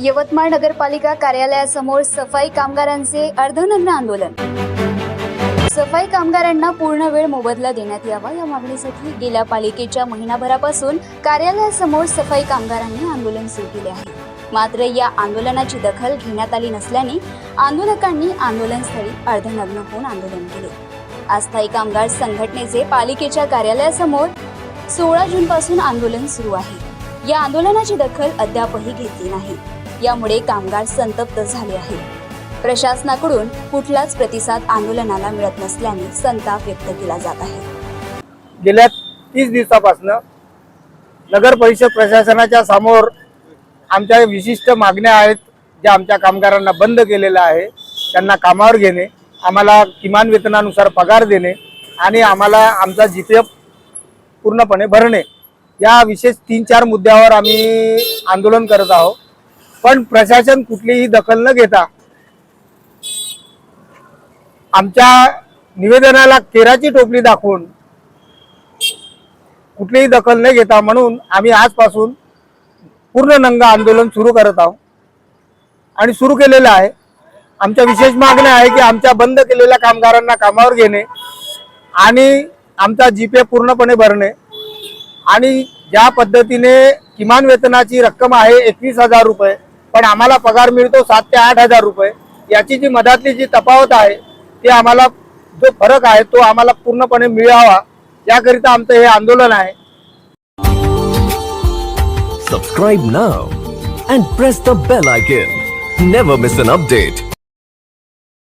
यवतमाळ नगरपालिका कार्यालयासमोर सफाई कामगारांचे अर्धनग्न आंदोलन. सफाई कामगारांना पूर्ण वेळ मोबदला देण्यात यावा या मागणीसाठी गेल्या पालिकेच्या महिनाभरापासून कार्यालयासमोर सफाई कामगारांनी आंदोलन सुरू केले आहे. मात्र या आंदोलनाची दखल घेण्यात आली नसल्याने आंदोलकांनी आंदोलनस्थळी अर्धनग्न होऊन आंदोलन केले. अस्थायी कामगार संघटनेचे पालिकेच्या कार्यालयासमोर सोळा जून पासून आंदोलन सुरू आहे. या आंदोलनाची दखल अद्यापही घेतली नाही. यामुळे कामगार संतप्त झाले आहेत. प्रशासनाकडून कुठलाच प्रतिसाद आंदोलनाला मिळत नसल्याने संताप व्यक्त केला जात आहे. गेल्या तीस दिवसापासून नगर परिषद प्रशासनाच्या समोर आमच्या विशिष्ट मागण्या आहेत ज्या आमच्या कामगारांना बंद केलेल्या आहे त्यांना कामावर घेणे आम्हाला किमान वेतनानुसार पगार देणे आणि आम्हाला आमचा जी पी एफ पूर्णपणे भरणे. या विशेष तीन चार मुद्द्यावर आम्ही आंदोलन करत आहोत. पण प्रशासन कुठलीही दखल न घेता आमच्या निवेदनाला केराची टोपली दाखवून कुठलीही दखल न घेता म्हणून आम्ही आजपासून पूर्ण नंग आंदोलन सुरू करत आहोत. आणि सुरू केलेलं आहे. आमच्या विशेष मागण्या आहे की आमच्या बंद केलेल्या कामगारांना कामावर घेणे आणि आमचा जीपे पूर्णपणे भरणे. आणि ज्या पद्धतीने किमान वेतनाची रक्कम आहे एकवीस हजार रुपये पण आम्हाला पगार मिळतो सात ते आठ हजार रुपये. याची जी मधातली जी तफावत आहे ती आम्हाला जो फरक आहे तो आम्हाला पूर्णपणे मिळावा. याकरिता आमचं हे आंदोलन आहे. Subscribe now and press the bell icon never miss an update